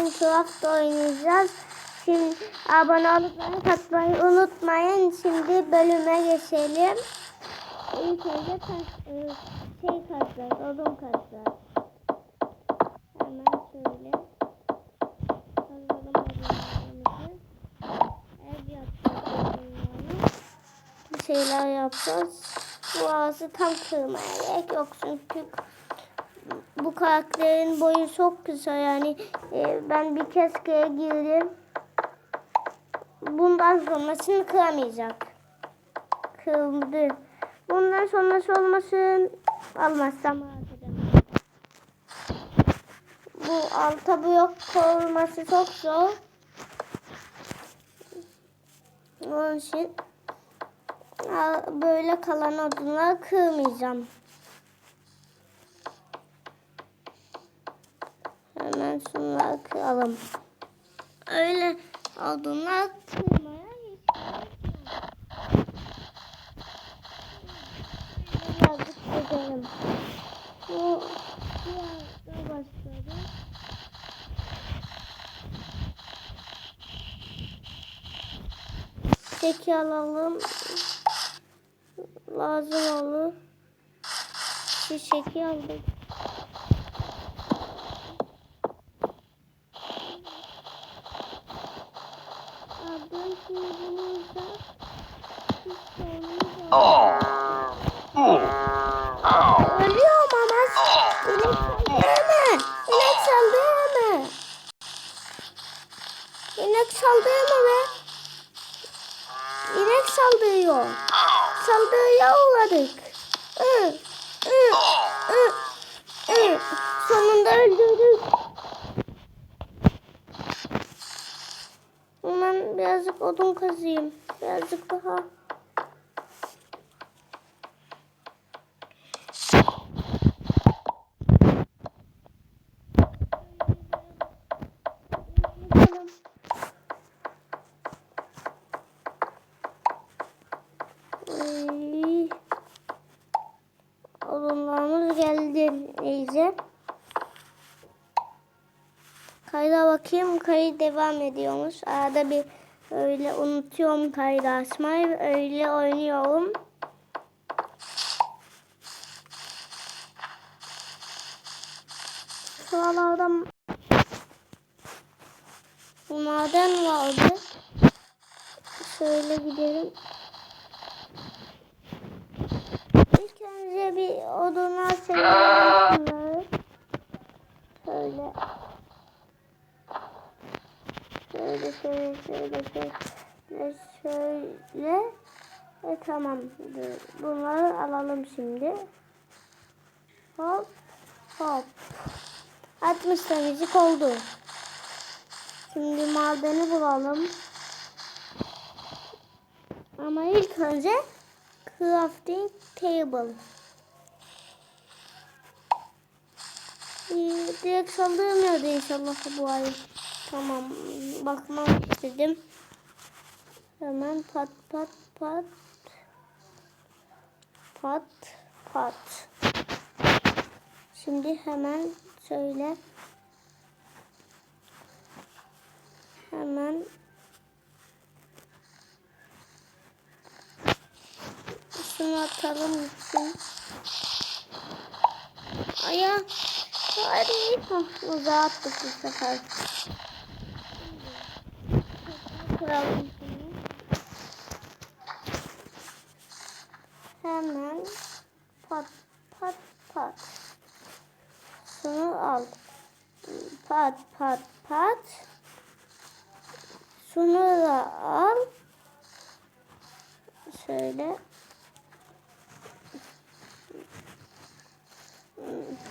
Minecraft oynayacağız. Şimdi abone olup like unutmayın. Şimdi bölüme geçelim. İlk önce taş, e, şey kaçlar, odun kaçlar. Hemen şöyle. Şeyler yapacağız. Bu ağzı tam kırmaya gerek yok çünkü bu karakterin boyu çok kısa yani e, ben bir kez kere girdim. Bundan sonrasını kıramayacak. Kırıldı. Bundan sonrası olmasın. Almazsam atacağım. Bu alta blok olması çok zor. Onun için böyle kalan odunları kırmayacağım. Kıralım. Öyle kırmaya Birazcık. Çeki alalım. Lazım olur. Şu çeki aldık. Ablam şimdi bunu uzak. Hiç sorunumuz yok. Ölüyor mamaz. İnek saldırma. İnek saldırma. İnek saldırma be. İnek saldırıyor. Saldırıya uğradık. Hı, hı, hı, hı. Sonunda öldürdük. Hemen birazcık odun kazıyım. Birazcık daha. Bakayım. Kayıt devam ediyormuş. Arada bir öyle unutuyorum kaydı açmayı. Öyle oynuyorum. Şuralarda maden vardı. Şöyle gidelim. İlk önce bir odunlar seviyorum. Şöyle. Şöyle şöyle şöyle şöyle şöyle. E tamam. Bunları alalım şimdi. Hop hop. 60 tanecik oldu. Şimdi madeni bulalım. Ama ilk önce crafting table. Ee, direkt saldırmıyordu inşallah bu ay. Tamam bakmak istedim. Hemen pat pat pat pat pat. Şimdi hemen şöyle hemen şunu atalım gitsin. Aya Hah, uzağa attık bu sefer. Şunu. Hemen pat pat pat. Şunu al. Pat pat pat. Şunu da al. Şöyle.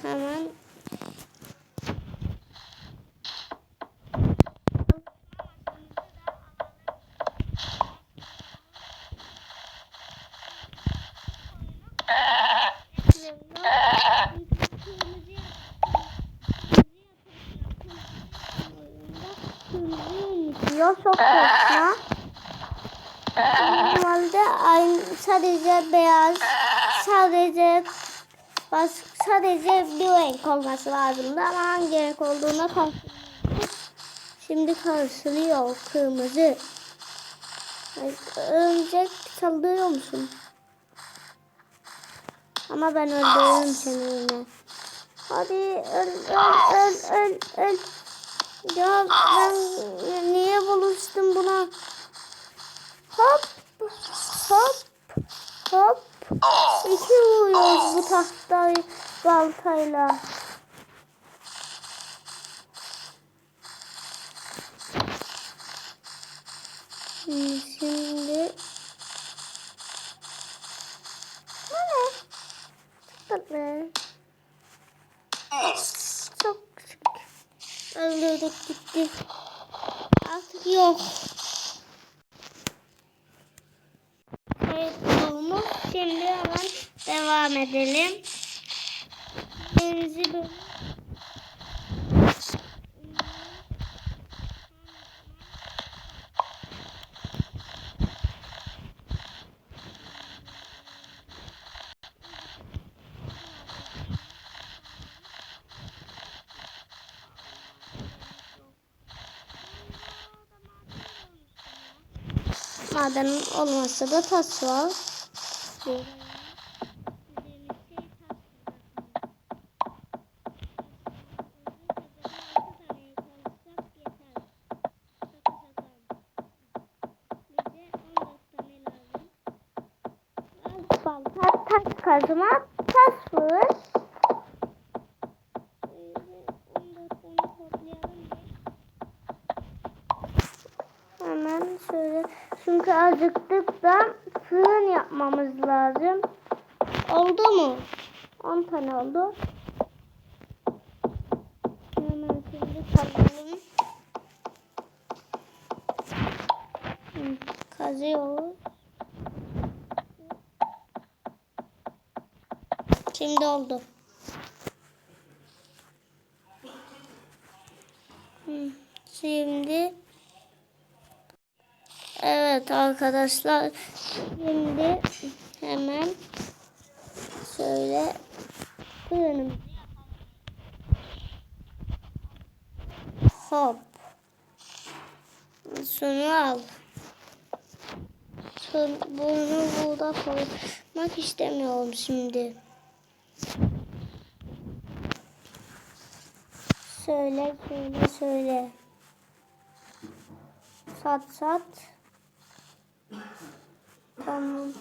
Hemen Yok çok korkma. Normalde aynı sadece beyaz, sadece başka sadece bir renk olması lazımdı ama hangi renk olduğuna karşılıyor. Şimdi karşılıyor kırmızı. Örümcek saldırıyor musun? Ama ben öldürürüm seni yine. Hadi öl öl öl öl öl. Ya ben niye buluştum buna? Hop hop hop. İki vuruyoruz bu tahta baltayla. Hmm, Şimdi ne? Çok tatlı. Çok küçük. Öldürdük gitti. Artık yok. Evet bulmuş. Şimdi hemen devam edelim. Birinci bölüm. Maden da tas var. Balta, taş kazma, taş fırın. Hemen şöyle çünkü acıktık da fırın yapmamız lazım. Oldu mu? 10 tane oldu. Hemen şimdi kazalım. Kazıyoruz. Şimdi oldu. Şimdi Evet arkadaşlar şimdi hemen şöyle fırınım. Hop. Şunu al. Şunu, bunu burada koymak istemiyorum şimdi. Söyle, söyle, söyle. Sat, sat. Tamam.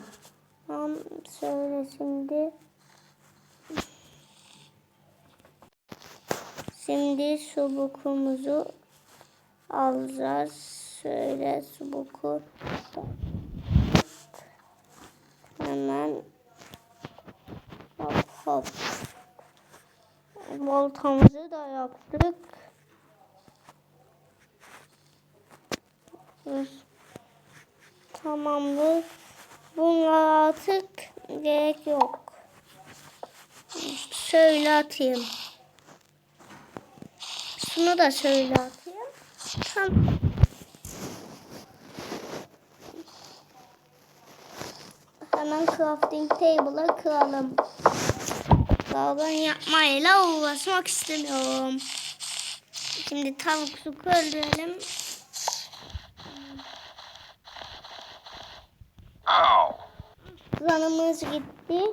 Tamam, söyle şimdi. Şimdi subukumuzu alacağız. Şöyle subuku. Hemen hop. Voltamızı da yaptık. Tamamdır. Bunlar artık gerek yok. Şöyle atayım. Şunu da şöyle atayım. Tamam. Hemen crafting table'a kıralım. Ben yapmayla uğraşmak istemiyorum. Şimdi tavuk suku öldürelim. Ow! Planımız gitti.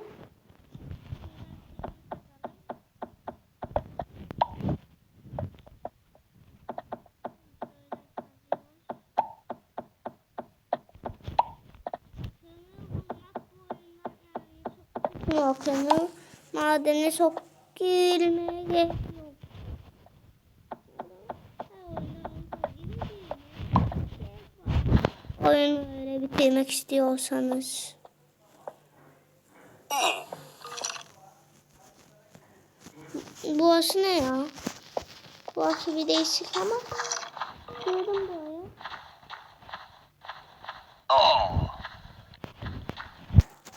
Yok yani madene çok girmeye. Oyunu öyle bitirmek istiyorsanız. Burası ne ya? Burası bir değişik ama. Gördüm burayı. Oh!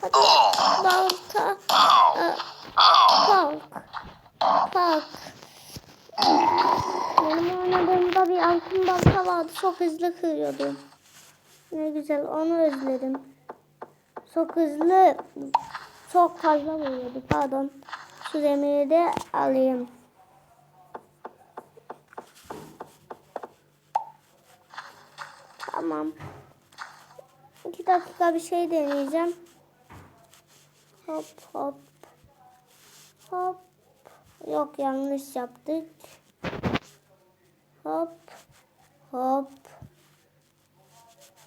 Hadi balta. Aa, Kalk. Kalk. Benim oynadığımda bir altın balta vardı. Çok hızlı kırıyordu. Ne güzel onu özledim. Çok hızlı. Çok fazla vuruyordu pardon. Şu demiri de alayım. Tamam. İki dakika bir şey deneyeceğim. Hop hop. Hop. Yok yanlış yaptık. Hop. Hop.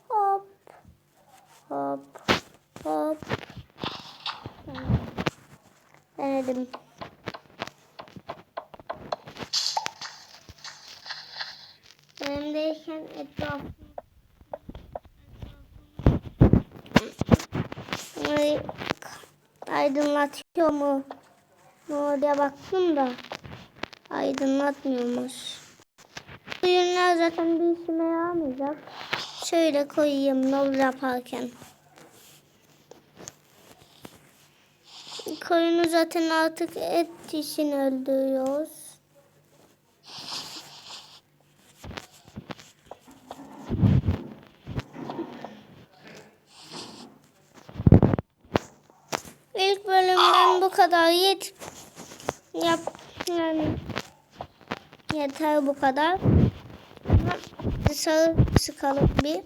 Hop. Hop. Hop. Denedim. Benimdeyken etraf Ay, aydınlatıyor mu? Oraya baktım da aydınlatmıyormuş. Bu ürünler zaten bir işime yaramayacak. Şöyle koyayım yol yaparken. Koyunu zaten artık et için öldürüyoruz. İlk bölümden bu kadar yet yap yani yeter bu kadar. Dışarı çıkalım bir.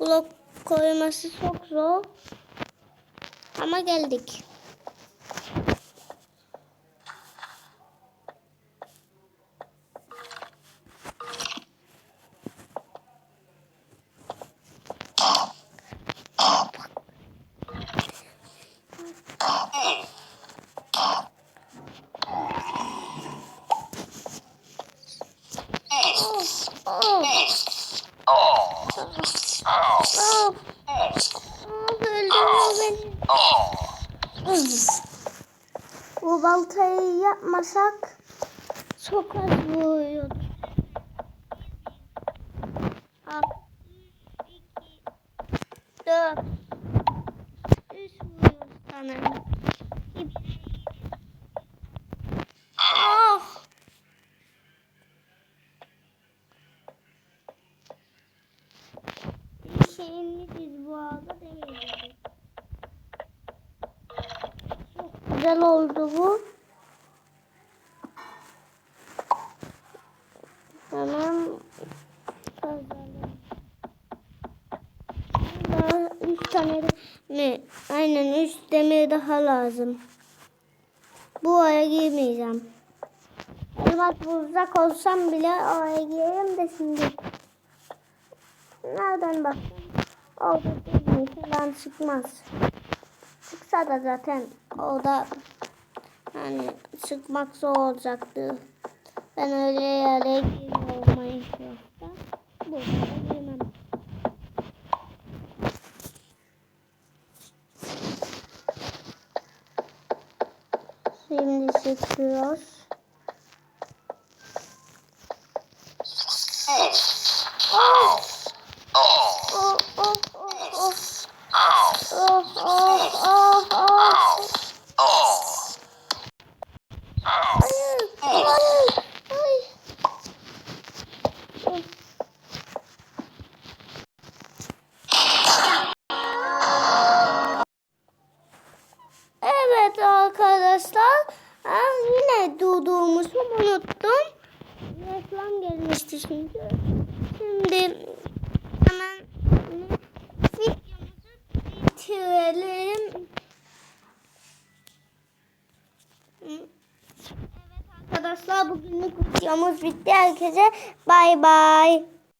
Blok koyması çok zor. Ama geldik. Oh, oh. Oh, öldürüyor beni. Bu baltayı yapmasak çok az vuruyordu. Al. İki, dört, üç vuruyor sana. Ah! Bir şeyimiz biz bu arada değil. Çok güzel oldu bu. Tamam. Kazalım. Daha üç tane mi? Aynen üç demir daha lazım. Bu aya girmeyeceğim. Elmas bulacak olsam bile oraya girerim de şimdi. Nereden baktım? Orada falan çıkmaz. Çıksa da zaten orada hani çıkmak zor olacaktı. Ben öyle yere girmiyorum Minecraft'ta. Burada da girmem. Şimdi çıkıyoruz. Oh, unuttum. Reklam gelmişti çünkü. Şimdi hemen videomuzu bitirelim. Evet arkadaşlar bugünlük videomuz bitti. Herkese bay bay.